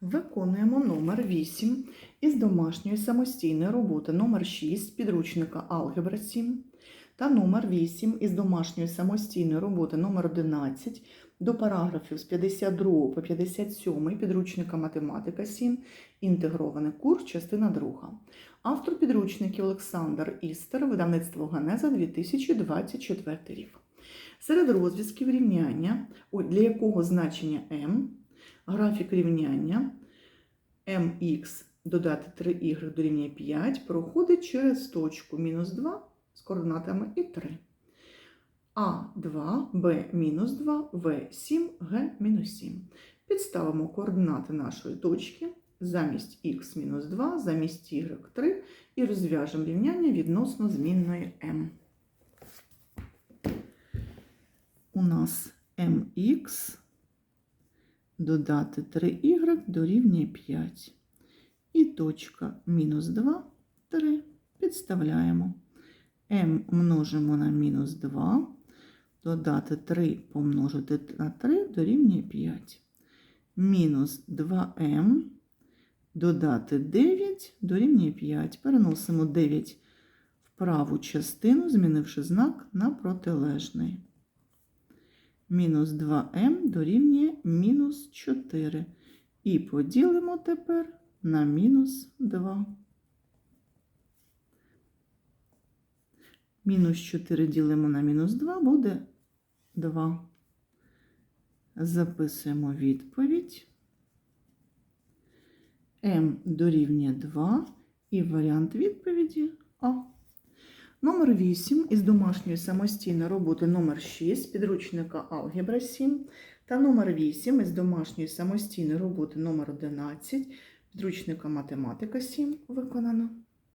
Виконуємо номер 8 із домашньої самостійної роботи номер 6 підручника Алгебра 7 та номер 8 із домашньої самостійної роботи номер 11 до параграфів з 52 по 57 підручника Математика 7 інтегрований курс, частина 2. Автор підручників Олександр Істер, видавництво Ганеза 2024 рік. Серед розв'язків рівняння, для якого значення m, графік рівняння mx додати 3y дорівнює 5 проходить через точку мінус 2 з координатами і 3. А2, Б мінус 2, В7, Г мінус 7. Підставимо координати нашої точки замість х мінус 2, замість y 3 і розв'яжемо рівняння відносно змінної m. У нас mx додати 3y дорівнює 5. І точка мінус 2, 3 підставляємо. m множимо на мінус 2, додати 3 помножити на 3 дорівнює 5. Мінус 2m додати 9 дорівнює 5. Переносимо 9 в праву частину, змінивши знак на протилежний. Мінус 2m дорівнює мінус 4. І поділимо тепер на мінус 2. Мінус 4 ділимо на мінус 2 буде 2. Записуємо відповідь. m дорівнює 2 і варіант відповіді А. Номер 8 із домашньої самостійної роботи номер 6 підручника Алгебра 7 та номер 8 із домашньої самостійної роботи номер 11 підручника Математика 7 виконано.